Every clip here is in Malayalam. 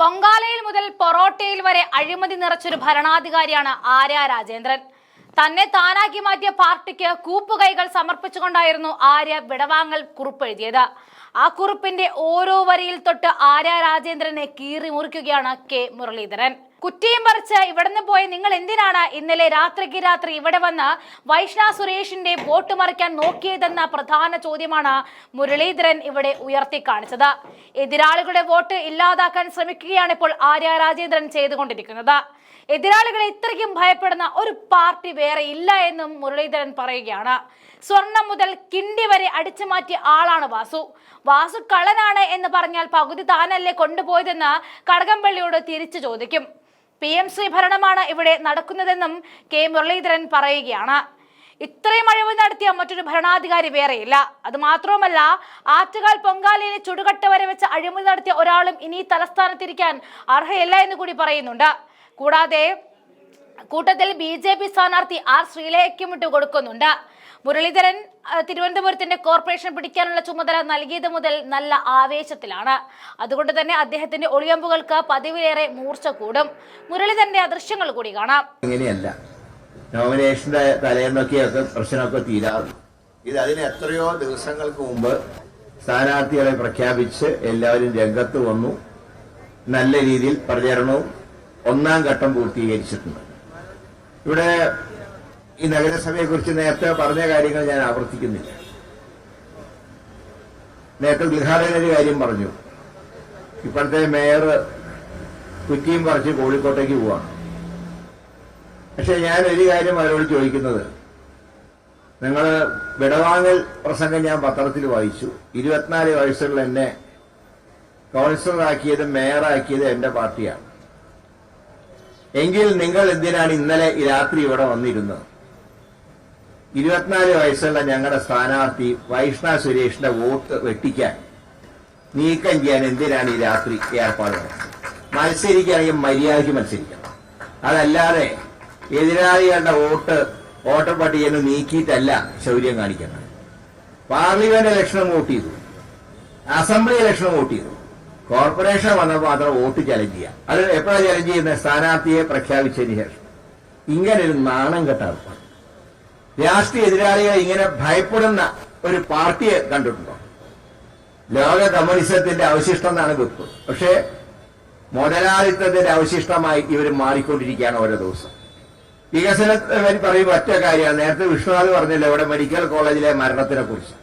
പൊങ്കാലയിൽ മുതൽ പൊറോട്ടയിൽ വരെ അഴിമതി നിറച്ചൊരു ഭരണാധികാരിയാണ് ആര്യ രാജേന്ദ്രൻ. തന്നെ താനാക്കി മാറ്റിയ പാർട്ടിക്ക് കൂപ്പുകൈകൾ സമർപ്പിച്ചുകൊണ്ടായിരുന്നു ആര്യ വിടവാങ്ങൽ കുറിപ്പ് എഴുതിയത് ആ കുറിപ്പിന്റെ ഓരോ വരിയിൽ തൊട്ട് ആര്യ രാജേന്ദ്രനെ കീറി മുറിക്കുകയാണ് കെ മുരളീധരൻ. കുറ്റിയും പറിച്ച് ഇവിടുന്ന് പോയ നിങ്ങൾ എന്തിനാണ് ഇന്നലെ രാത്രിക്ക് രാത്രി ഇവിടെ വന്ന് വൈഷ്ണ സുരേഷിന്റെ വോട്ട് മറിക്കാൻ നോക്കിയതെന്ന പ്രധാന ചോദ്യമാണ് മുരളീധരൻ ഇവിടെ ഉയർത്തി കാണിച്ചത് എതിരാളികളുടെ വോട്ട് ഇല്ലാതാക്കാൻ ശ്രമിക്കുകയാണ് ഇപ്പോൾ ആര്യ രാജേന്ദ്രൻ ചെയ്തുകൊണ്ടിരിക്കുന്നത്. എതിരാളികളെ ഇത്രയ്ക്കും ഭയപ്പെടുന്ന ഒരു പാർട്ടി വേറെ ഇല്ല എന്നും മുരളീധരൻ പറയുകയാണ്. സ്വർണം മുതൽ കിണ്ടി വരെ അടിച്ചു മാറ്റിയ ആളാണ് വാസു. വാസു കള്ളനാണ് എന്ന് പറഞ്ഞാൽ പകുതി താനല്ലേ കൊണ്ടുപോയതെന്ന് കടകംപള്ളിയോട് തിരിച്ചു ചോദിക്കും. പി എം സി ഭരണമാണ് ഇവിടെ നടക്കുന്നതെന്നും കെ മുരളീധരൻ പറയുകയാണ്. ഇത്രയും അഴിവ് നടത്തിയ മറ്റൊരു ഭരണാധികാരി വേറെയില്ല. അത് മാത്രവുമല്ല ആറ്റുകാൽ പൊങ്കാലയിലെ ചുടുകട്ട വരെ വെച്ച് അഴിമതി നടത്തിയ ഒരാളും ഇനി തലസ്ഥാനത്തിരിക്കാൻ അർഹയല്ല എന്ന് കൂടി പറയുന്നുണ്ട്. കൂടാതെ കൂട്ടത്തിൽ ബി ജെ പി സ്ഥാനാർത്ഥി ആർ ശ്രീലേഖയ്ക്കും ഇട്ട് കൊടുക്കുന്നുണ്ട്. മുരളീധരൻ തിരുവനന്തപുരത്തിന്റെ കോർപ്പറേഷൻ പിടിക്കാനുള്ള ചുമതല നൽകിയത് മുതൽ നല്ല ആവേശത്തിലാണ്. അതുകൊണ്ട് തന്നെ അദ്ദേഹത്തിന്റെ ഒളിയമ്പുകൾക്ക് പതിവിലേറെ മൂർച്ച കൂടും. മുരളീധരന്റെ അദൃശ്യങ്ങൾ കൂടി കാണാം. ഇങ്ങനെയല്ല. നോമിനേഷന്റെ തലേന്നൊക്കെയൊക്കെ പ്രശ്നമൊക്കെ തീരാറുണ്ട്. ഇത് അതിന് എത്രയോ ദിവസങ്ങൾക്ക് മുമ്പ് സ്ഥാനാർത്ഥികളെ പ്രഖ്യാപിച്ച് എല്ലാവരും രംഗത്ത് വന്നു. നല്ല രീതിയിൽ പ്രചരണവും ഒന്നാം ഘട്ടം പൂർത്തീകരിച്ചിട്ടുണ്ട്. ഇവിടെ ഈ നഗരസഭയെക്കുറിച്ച് നേരത്തെ പറഞ്ഞ കാര്യങ്ങൾ ഞാൻ ആവർത്തിക്കുന്നില്ല. നേരത്തെ ഉദ്ഘാടന കാര്യം പറഞ്ഞു. ഇപ്പോഴത്തെ മേയർ കുറ്റിയും പറിച്ച് കോഴിക്കോട്ടേക്ക് പോവാണ്. പക്ഷെ ഞാൻ ഒരു കാര്യം അവരോട് ചോദിക്കുന്നത്. നിങ്ങൾ വിടവാങ്ങൽ പ്രസംഗം ഞാൻ പത്രത്തിൽ വായിച്ചു. ഇരുപത്തിനാല് വയസ്സുള്ള എന്നെ കൗൺസിലറാക്കിയത് മേയറാക്കിയത് എന്റെ പാർട്ടിയാണ്. എങ്കിൽ നിങ്ങൾ എന്തിനാണ് ഇന്നലെ രാത്രി ഇവിടെ വന്നിരുന്നത്? ഇരുപത്തിനാല് വയസ്സുള്ള ഞങ്ങളുടെ സ്ഥാനാർത്ഥി വൈഷ്ണ സുരേഷിന്റെ വോട്ട് വെട്ടിക്കാൻ നീക്കം ചെയ്യാൻ എന്തിനാണ് ഈ രാത്രി ഏർപ്പാട് നടത്തുന്നത്? മത്സരിക്കുകയാണെങ്കിൽ മര്യാദയ്ക്ക് മത്സരിക്കണം അതല്ലാതെ എതിരാളികളുടെ വോട്ട് വോട്ടർ പട്ടികയിൽ നീക്കിയിട്ടല്ല ശൗര്യം കാണിക്കുന്നത് പാർലമെന്റ് ഇലക്ഷനും വോട്ട് ചെയ്തു. അസംബ്ലി ഇലക്ഷനും വോട്ട് ചെയ്തു. കോർപ്പറേഷൻ വന്നപ്പോൾ മാത്രം വോട്ട് ചലഞ്ച് ചെയ്യാം. അത് എപ്പോഴാണ് ചലഞ്ച് ചെയ്യുന്നത് സ്ഥാനാർത്ഥിയെ പ്രഖ്യാപിച്ചതിന് ശേഷം. ഇങ്ങനെ ഒരു നാണം കെട്ട ഏർപ്പാട് രാഷ്ട്രീയ എതിരാളികളെ ഇങ്ങനെ ഭയപ്പെടുന്ന ഒരു പാർട്ടിയെ കണ്ടിട്ടുണ്ടോ? ലോക കമ്മ്യൂണിസത്തിന്റെ അവശിഷ്ടം എന്നാണ് വെപ്പ്. പക്ഷേ മുതലാളിത്തത്തിന്റെ അവശിഷ്ടമായി ഇവർ മാറിക്കൊണ്ടിരിക്കുകയാണ് ഓരോ ദിവസം. വികസനത്തെ പറയുമ്പോൾ ഒറ്റ കാര്യമാണ്. നേരത്തെ വിഷ്ണുനാഥ് പറഞ്ഞല്ലോ ഇവിടെ മെഡിക്കൽ കോളേജിലെ മരണത്തിനെ കുറിച്ച്.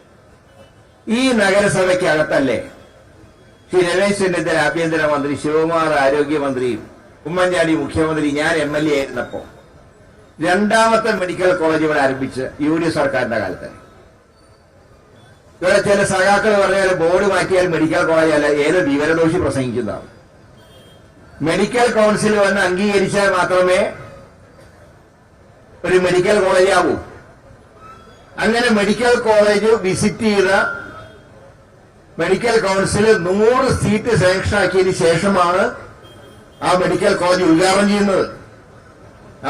ഈ നഗരസഭയ്ക്കകത്തല്ലേ ശ്രീ രമേശ് ചെന്നിത്തല ആഭ്യന്തരമന്ത്രി ശിവകുമാർ ആരോഗ്യമന്ത്രിയും ഉമ്മൻചാണ്ടി മുഖ്യമന്ത്രി ഞാൻ എം എൽ എ ആയിരുന്നപ്പോ. രണ്ടാമത്തെ മെഡിക്കൽ കോളേജ് ഇവിടെ ആരംഭിച്ച് യു ഡി എഫ് സർക്കാരിന്റെ കാലത്ത്. ഇവിടെ ചില സഖാക്കൾ പറഞ്ഞാൽ ബോർഡ് മാറ്റിയാൽ മെഡിക്കൽ കോളേജ് അല്ല ഏത് വിവരദോഷി പ്രസംഗിക്കുന്നതാണ്. മെഡിക്കൽ കൗൺസിൽ വന്ന് അംഗീകരിച്ചാൽ മാത്രമേ ഒരു മെഡിക്കൽ കോളേജ് ആവൂ. അങ്ങനെ മെഡിക്കൽ കോളേജ് വിസിറ്റ് ചെയ്ത മെഡിക്കൽ കൗൺസിൽ നൂറ് സീറ്റ് സെലക്ഷൻ ആക്കിയതിന് ശേഷമാണ് ആ മെഡിക്കൽ കോളേജ് ഉദ്ഘാടനം ചെയ്യുന്നത്.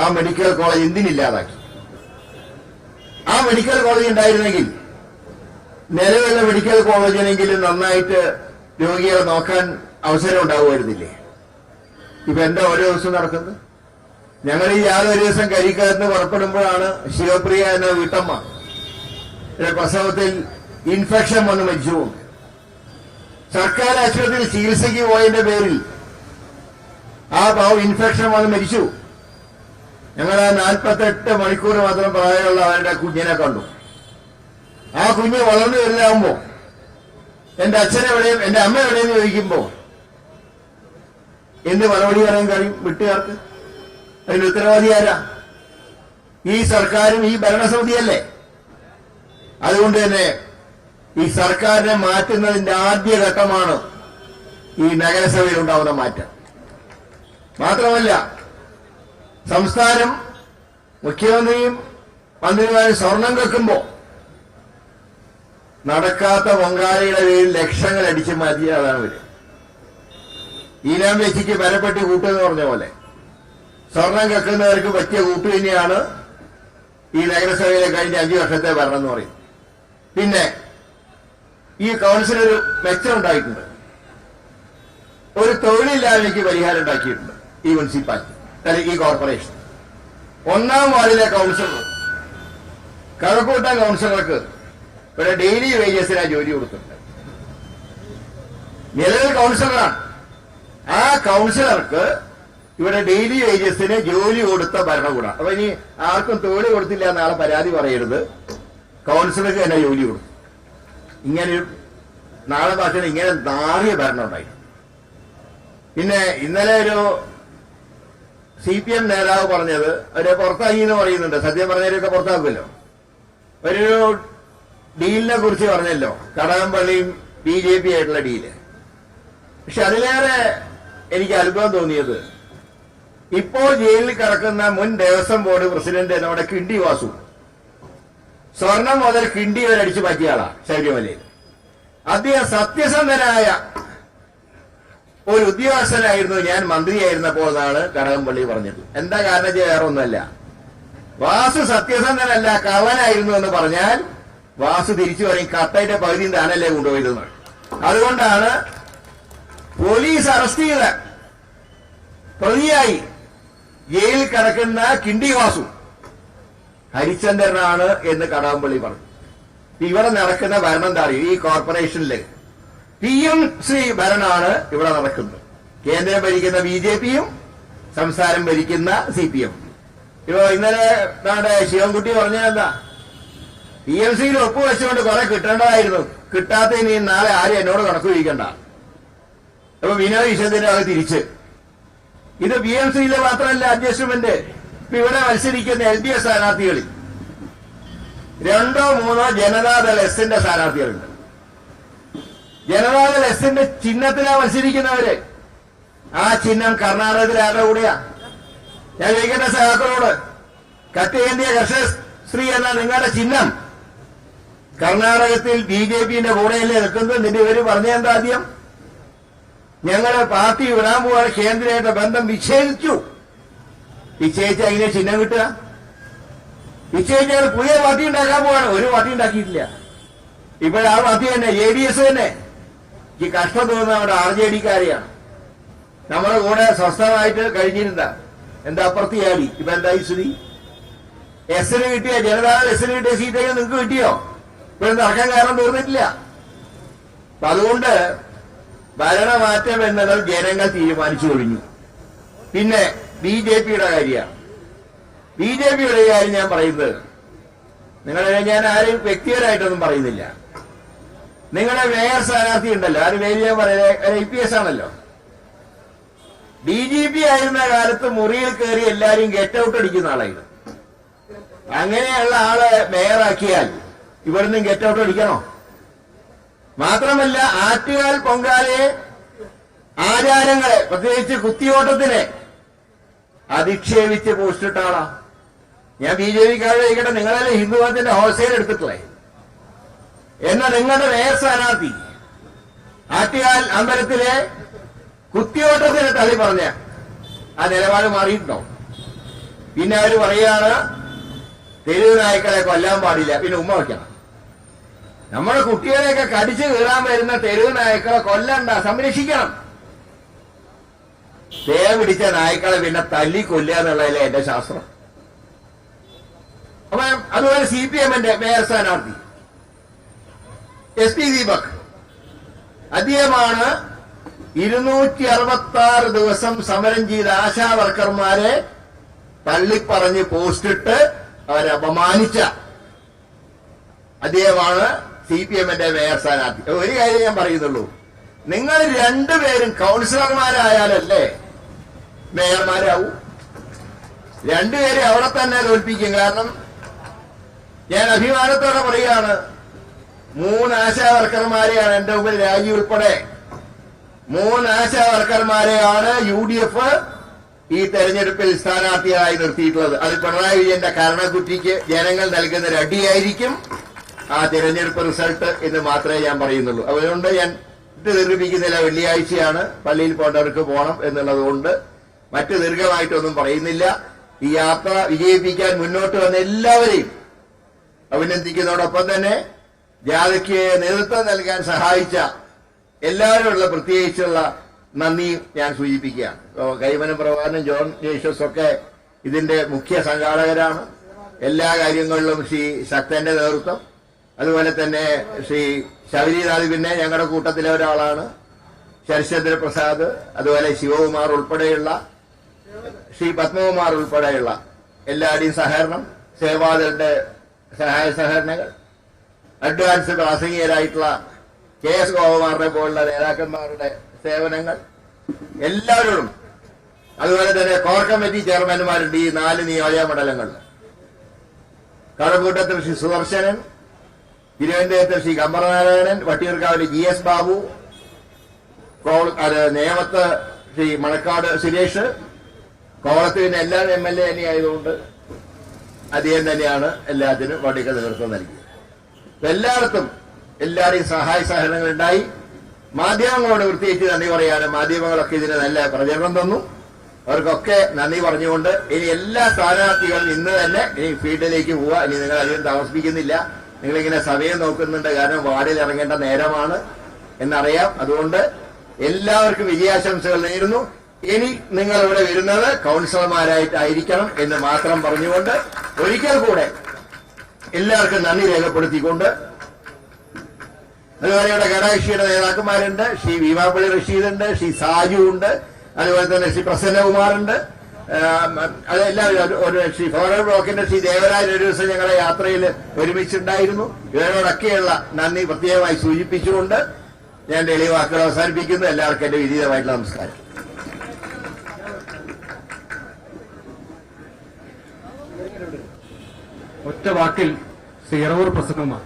ആ മെഡിക്കൽ കോളേജ് എന്തിനില്ലാതാക്കി ആ മെഡിക്കൽ കോളേജ് ഉണ്ടായിരുന്നെങ്കിൽ നിലവിലുള്ള മെഡിക്കൽ കോളേജിനെങ്കിലും നന്നായിട്ട് രോഗികളെ നോക്കാൻ അവസരം ഉണ്ടാവുമായിരുന്നില്ലേ? ഇപ്പൊ എന്താ ഓരോ ദിവസം നടക്കുന്നത്? ഞങ്ങൾ ഈ യാതൊരു ദിവസം കരിക്കകത്ത് പുറപ്പെടുമ്പോഴാണ് ശിവപ്രിയ എന്ന വീട്ടമ്മ. പ്രസവത്തിൽ ഇൻഫെക്ഷൻ വന്ന് മരിച്ചു പോകും. സർക്കാർ ആശുപത്രിയിൽ ചികിത്സയ്ക്ക് പോയതിന്റെ പേരിൽ ആ പാവം ഇൻഫെക്ഷൻ വന്ന് മരിച്ചു. ഞങ്ങൾ ആ നാൽപ്പത്തെട്ട് മണിക്കൂർ മാത്രം പ്രായമുള്ള ആളുടെ കുഞ്ഞിനെ കണ്ടു. ആ കുഞ്ഞ് വളർന്നു വരുന്നതാകുമ്പോ എന്റെ അച്ഛൻ എവിടെയും എന്റെ അമ്മ എവിടെയെന്ന് ചോദിക്കുമ്പോ എന്ത് മറുപടി പറയാൻ കഴിയും വീട്ടുകാർക്ക്? അതിന് ഉത്തരവാദി ആരാ? ഈ സർക്കാരും ഈ ഭരണസമിതിയല്ലേ? അതുകൊണ്ട് തന്നെ ഈ സർക്കാരിനെ മാറ്റുന്നതിന്റെ ആദ്യ ഘട്ടമാണ് ഈ നഗരസഭയിൽ ഉണ്ടാവുന്ന മാറ്റം. മാത്രമല്ല സംസ്ഥാനം മുഖ്യമന്ത്രിയും മന്ത്രിമാരും സ്വർണം വെക്കുമ്പോ നടക്കാത്ത പൊങ്കാലയുടെ പേരിൽ ലക്ഷങ്ങൾ അടിച്ചു മാറ്റിയ അതാണ് ഇവർ. ഈനാം വെച്ചിക്ക് ബലപ്പെട്ട് കൂട്ടെന്ന് പറഞ്ഞ പോലെ സ്വർണം കെക്കുന്നവർക്ക് പറ്റിയ കൂട്ട് തന്നെയാണ് ഈ നഗരസഭയിലെ കഴിഞ്ഞ അഞ്ചു വർഷത്തെ ഭരണം എന്ന് പറയും പിന്നെ ഈ കൗൺസിൽ ഒരു മെച്ചം ഉണ്ടായിട്ടുണ്ട് ഒരു തൊഴിലില്ലായ്മയ്ക്ക് പരിഹാരം ഉണ്ടാക്കിയിട്ടുണ്ട് ഈ മുനിസിപ്പാലിറ്റി അല്ലെങ്കിൽ ഈ കോർപ്പറേഷൻ. ഒന്നാം വാർഡിലെ കൗൺസിലർ കഴക്കൂട്ട കൗൺസിലർക്ക് ഇവിടെ ഡെയിലി വേജസിനാ ജോലി കൊടുത്തിട്ടുണ്ട്. നിലവിൽ കൗൺസിലറാണ്. ആ കൗൺസിലർക്ക് ഇവിടെ ഡെയിലി വേജസിന് ജോലി കൊടുത്ത ഭരണകൂടം. അപ്പൊ ഇനി ആർക്കും തൊഴിൽ കൊടുത്തില്ല എന്നാളെ പരാതി പറയരുത്. കൗൺസിലർക്ക് തന്നെ ജോലി കൊടുത്തു ഇങ്ങനെ നാളെ ഭാഷയിൽ ഇങ്ങനെ നാറിയ ഭരണം ഉണ്ടായി. പിന്നെ ഇന്നലെ ഒരു സി പി എം നേതാവ് പറഞ്ഞത് അവരെ പുറത്താക്കി എന്ന് പറയുന്നുണ്ട്. സത്യം പറഞ്ഞവരെയൊക്കെ പുറത്താക്കുമല്ലോ. ഒരു ഡീലിനെ കുറിച്ച് പറഞ്ഞല്ലോ. കടകംപള്ളിയും ബി ജെ പി ആയിട്ടുള്ള ഡീൽ. പക്ഷെ അതിലേറെ എനിക്ക് അത്ഭുതം തോന്നിയത് ഇപ്പോൾ ജയിലിൽ കിടക്കുന്ന മുൻ ദേവസ്വം ബോർഡ് പ്രസിഡന്റ് നമ്മുടെ കിണ്ടി വാസു. സ്വർണം മുതൽ കിണ്ടി വരെ അടിച്ചു പറ്റിയാളാണ് ശബരിമലയിൽ. അദ്ദേഹം സത്യസന്ധനായ ഒരു ഉദ്യോഗസ്ഥനായിരുന്നു. ഞാൻ മന്ത്രിയായിരുന്നപ്പോൾ എന്നാണ് കടകംപള്ളി പറഞ്ഞത് എന്താ കാരണം വേറെ ഒന്നുമല്ല വാസു സത്യസന്ധനല്ല കള്ളനായിരുന്നു എന്ന് പറഞ്ഞാൽ വാസു തിരിച്ചു പറയും കത്തയുടെ പകുതി താനല്ലേ കൊണ്ടുപോയതെന്ന് അതുകൊണ്ടാണ് പോലീസ് അറസ്റ്റ് ചെയ്ത പ്രതിയായി ജയിലിൽ കിടക്കുന്ന കിണ്ടി വാസു. ഹരിചന്ദ്രനാണ് എന്ന് കടകംപള്ളി പറഞ്ഞു. ഇവിടെ നടക്കുന്ന ഭരണം എന്താ അറിയോ? ഈ കോർപ്പറേഷനിൽ പി എം ശ്രീ ഭരണമാണ് ഇവിടെ നടക്കുന്നത്. കേന്ദ്രം ഭരിക്കുന്ന ബി ജെ പിയും സംസ്ഥാനം ഭരിക്കുന്ന സി പി എം. ഇപ്പോ ഇന്നലെ നമ്മുടെ ശിവൻകുട്ടി പറഞ്ഞതെന്താ പി എം സിയിൽ ഒപ്പുവെച്ചുകൊണ്ട് കുറെ കിട്ടേണ്ടതായിരുന്നു. കിട്ടാത്ത ഇനി നാളെ ആരും എന്നോട് കണക്ക് ചോദിക്കണ്ട അപ്പൊ വിനോദ് വിശ്വത്തിന്റെ അത് തിരിച്ച്. ഇത് പി എം സിയിലെ മാത്രമല്ല അഡ്ജസ്റ്റ്മെന്റ്. ഇവിടെ മത്സരിക്കുന്ന എൽ ഡി എഫ് സ്ഥാനാർത്ഥികളിൽ രണ്ടോ മൂന്നോ ജനതാദൾ എസിന്റെ സ്ഥാനാർത്ഥികളുണ്ട്. ജനതാദൾ എസിന്റെ ചിഹ്നത്തിലാ മത്സരിക്കുന്നവര്. ആ ചിഹ്നം കർണാടകത്തിൽ ആരുടെ കൂടെയാ. ഞാൻ ചോദിക്കട്ടെ സഹാക്കളോട് കത്തേന്ത്യ കർഷക സ്ത്രീ എന്ന നിങ്ങളുടെ ചിഹ്നം. കർണാടകത്തിൽ ബി ജെ പിന്റെ കൂടെയല്ലേ നിൽക്കുന്നത്? നിന്റെ ഇവർ പറഞ്ഞെന്താദ്യം ഞങ്ങളുടെ പാർട്ടി വിടാൻ പോവാൻ കേന്ദ്രമായിട്ട് ബന്ധം വിച്ഛേദിച്ചു. വിച്ഛേദിച്ച അതിനെ ചിഹ്നം കിട്ടുക. വിച്ഛേദിച്ചാൽ പുതിയ പാർട്ടി ഉണ്ടാക്കാൻ പോവാണ്. ഒരു പാർട്ടി ഉണ്ടാക്കിയിട്ടില്ല. ഇപ്പോഴാ പാർട്ടി തന്നെ ജെ ഡി എസ് തന്നെ. ഈ കഷ്ടം തോന്നുന്ന നമ്മുടെ ആർ ജെ ഡിക്കാരെയാണ്. നമ്മുടെ കൂടെ സ്വസ്ഥമായിട്ട് കഴിഞ്ഞിരുന്ന എന്താ അപ്രത്യാടി ഇപ്പൊ എന്തായി സ്ഥിതി? എസിന് കിട്ടിയ ജനതാദൾ എസിന് കിട്ടിയ സീറ്റൊക്കെ നിങ്ങൾക്ക് കിട്ടിയോ? ഇപ്പോഴും നടക്കാൻ കാരണം തീർന്നിട്ടില്ല. അപ്പൊ അതുകൊണ്ട് ഭരണമാറ്റം എന്നത് ജനങ്ങൾ തീരുമാനിച്ചു കഴിഞ്ഞു. പിന്നെ ബി ജെ പിയുടെ കാര്യമാണ്. ബി ജെ പിയുടെ കാര്യം ഞാൻ പറയുന്നത് നിങ്ങളെ ഞാൻ ആരും വ്യക്തിപരമായിട്ടൊന്നും പറയുന്നില്ല. നിങ്ങളെ മേയർ സ്ഥാനാർത്ഥി ഉണ്ടല്ലോ. ആര് പേര് ഞാൻ പറയുന്നത് ഐ പി എസ് ആണല്ലോ. ഡി ജി പി ആയിരുന്ന കാലത്ത് മുറിയിൽ കയറി എല്ലാരും ഗെറ്റ് ഔട്ട് അടിക്കുന്ന ആളായിരുന്നു. അങ്ങനെയുള്ള ആളെ മേയറാക്കിയാൽ ഇവിടുന്ന് ഗെറ്റ് ഔട്ട് അടിക്കണോ? മാത്രമല്ല ആറ്റുകാൽ പൊങ്കാലയെ ആചാരങ്ങളെ പ്രത്യേകിച്ച് കുത്തിയോട്ടത്തിനെ അധിക്ഷേപിച്ച് പോസ്റ്റിട്ട ആളാ. ഞാൻ ബി ജെ പിക്കാരെ ചോദിക്കട്ടെ നിങ്ങളെല്ലാം ഹിന്ദുമതത്തിന്റെ ഹോൾസെയിൽ എടുത്തിട്ടില്ലേ എന്നാൽ നിങ്ങളുടെ മേയർ സ്ഥാനാർത്ഥി ആറ്റുകാൽ അമ്പലത്തിലെ കുത്തിയോട്ടത്തിന് തള്ളി പറഞ്ഞ ആ നിലപാട് മാറിയിട്ടുണ്ടോ? പിന്നെ അവർ പറയാണ് തെരുവ് നായ്ക്കളെ കൊല്ലാൻ പാടില്ല പിന്നെ ഉമ്മ വയ്ക്കണം. നമ്മുടെ കുട്ടികളെയൊക്കെ കടിച്ചു കീറാൻ വരുന്ന തെരുവ് നായ്ക്കളെ കൊല്ലണ്ട സംരക്ഷിക്കണം. തേ പിടിച്ച നായ്ക്കളെ പിന്നെ തല്ലി കൊല്ലുക എന്നുള്ളതല്ലേ എന്റെ ശാസ്ത്രം. അപ്പൊ അതുപോലെ സി പി എമ്മിന്റെ മേയർ സ്ഥാനാർത്ഥി. S P Deepak. അദ്ദേഹമാണ് ഇരുന്നൂറ്റി അറുപത്തി ആറ് ദിവസം സമരം ചെയ്ത ആശാ വർക്കർമാരെ തള്ളിപ്പറഞ്ഞ് പോസ്റ്റിട്ട് അവരെ അപമാനിച്ച അദ്ദേഹമാണ് സി പി എമ്മിന്റെ മേയർ സ്ഥാനാർത്ഥി. ഒരു കാര്യം ഞാൻ പറയുന്നുള്ളൂ. നിങ്ങൾ രണ്ടുപേരും കൗൺസിലർമാരായാലല്ലേ മേയർമാരാവൂ. രണ്ടുപേരെ അവിടെ തന്നെ തോൽപ്പിക്കും. കാരണം ഞാൻ അഭിമാനത്തോടെ പറയുകയാണ് മൂന്ന് ആശാ വർക്കർമാരെയാണ് എന്റെ മുമ്പിൽ രാജി ഉൾപ്പെടെ. മൂന്ന് ആശാ വർക്കർമാരെയാണ് യു ഡി എഫ് ഈ തെരഞ്ഞെടുപ്പിൽ സ്ഥാനാർത്ഥികളായി നിർത്തിയിട്ടുള്ളത്. അത് പിണറായി വിജയന്റെ കരണക്കുറ്റിക്ക് ജനങ്ങൾ നൽകുന്ന ഒരു അടിയായിരിക്കും ആ തിരഞ്ഞെടുപ്പ് റിസൾട്ട് എന്ന് മാത്രമേ ഞാൻ പറയുന്നുള്ളൂ. അതുകൊണ്ട് ഞാൻ ഇത് ദീർഘിപ്പിക്കുന്നില്ല വെള്ളിയാഴ്ചയാണ് പള്ളിയിൽ പോകേണ്ടവർക്ക് പോകണം എന്നുള്ളത് കൊണ്ട് മറ്റ് ദീർഘമായിട്ടൊന്നും പറയുന്നില്ല. ഈ യാത്ര വിജയിപ്പിക്കാൻ മുന്നോട്ട് വന്ന എല്ലാവരെയും അഭിനന്ദിക്കുന്നതോടൊപ്പം തന്നെ ജാഥയ്ക്ക് നേതൃത്വം നൽകാൻ സഹായിച്ച എല്ലാവരുമുള്ള പ്രത്യേകിച്ചുള്ള നന്ദി ഞാൻ സൂചിപ്പിക്കുകയാണ്. കൈമനം പ്രഭാകരനും ജോൺ ജേഷസ് ഒക്കെ ഇതിന്റെ മുഖ്യ സംഘാടകരാണ്. എല്ലാ കാര്യങ്ങളിലും ശ്രീ ശക്തന്റെ നേതൃത്വം. അതുപോലെ തന്നെ ശ്രീ ശബരിനാഥ് പിന്നെ ഞങ്ങളുടെ കൂട്ടത്തിലെ ഒരാളാണ്. ശരശ്ചന്ദ്ര പ്രസാദ് അതുപോലെ ശിവകുമാർ ഉൾപ്പെടെയുള്ള ശ്രീ പത്മകുമാർ ഉൾപ്പെടെയുള്ള എല്ലാവരുടെയും സഹകരണം സേവാദളുടെ സഹായ സഹകരണങ്ങൾ അഡ്വാൻസ് പ്രാസംഗികരായിട്ടുള്ള കെ എസ് ഗോപകുമാറിനെ പോലുള്ള നേതാക്കന്മാരുടെ സേവനങ്ങൾ എല്ലാവരോടും. അതുപോലെ തന്നെ കോർ കമ്മിറ്റി ചെയർമാൻമാരുണ്ട് ഈ നാല് നിയോജക മണ്ഡലങ്ങളിൽ കഴക്കൂട്ടത്തിൽ ശ്രീ സുദർശനൻ തിരുവനന്തപുരത്ത് ശ്രീ കമ്പറനാരായണൻ വട്ടിയൂർക്കാവിലെ ജി എസ് ബാബു നേമത്ത് ശ്രീ മണക്കാട് സുരേഷ് കോവളത്ത് പിന്നെ എല്ലാ എം എൽ എ തന്നെ ആയതുകൊണ്ട് അദ്ദേഹം തന്നെയാണ് എല്ലാത്തിനും വടിക നേതൃത്വം നൽകിയത്. എല്ലായിടത്തും എല്ലാവരുടെയും സഹായ സഹകരണങ്ങൾ ഉണ്ടായി. മാധ്യമങ്ങളോട് പ്രത്യേകിച്ച് നന്ദി പറയാണ് മാധ്യമങ്ങളൊക്കെ ഇതിന് നല്ല പ്രചരണം തന്നു. അവർക്കൊക്കെ നന്ദി പറഞ്ഞുകൊണ്ട് ഇനി എല്ലാ സ്ഥാനാർത്ഥികളും ഇന്ന് തന്നെ ഇനി ഫീൽഡിലേക്ക് പോവുക. ഇനി നിങ്ങൾ അധികം താമസിപ്പിക്കുന്നില്ല. നിങ്ങളിങ്ങനെ സമയം നോക്കുന്നുണ്ട്. കാരണം വാർഡിൽ ഇറങ്ങേണ്ട നേരമാണ് എന്നറിയാം. അതുകൊണ്ട് എല്ലാവർക്കും വിജയാശംസകൾ നേരുന്നു. ഇനി നിങ്ങൾ ഇവിടെ വരുന്നത് കൗൺസിലർമാരായിട്ടായിരിക്കണം എന്ന് മാത്രം പറഞ്ഞുകൊണ്ട് ഒരിക്കൽ കൂടെ എല്ലാവർക്കും നന്ദി രേഖപ്പെടുത്തിക്കൊണ്ട് അതുപോലെ ഇവിടെ ഘടകക്ഷിയുടെ നേതാക്കന്മാരുണ്ട്. ശ്രീ ഭീമാപ്പള്ളി റഷീദ് ഉണ്ട് ശ്രീ സാജു ഉണ്ട് അതുപോലെ തന്നെ ശ്രീ പ്രസന്നകുമാറുണ്ട്. ആം, അതെല്ലാവരും ഒരു- ശ്രീ ഫോറൽ ബ്ലോക്കിന്റെ ശ്രീ ദേവരാജൻ ഒരു ദിവസം ഞങ്ങളുടെ യാത്രയിൽ ഒരുമിച്ചുണ്ടായിരുന്നു. ഇവരോടൊക്കെയുള്ള നന്ദി പ്രത്യേകമായി സൂചിപ്പിച്ചുകൊണ്ട് ഞാൻ തെളിവാക്കുകൾ അവസാനിപ്പിക്കുന്നു. എല്ലാവർക്കും എന്റെ വിനീതമായിട്ടുള്ള നമസ്കാരം. ഒറ്റ വാക്കിൽ ശ്രീ പ്രസംഗമാണ്.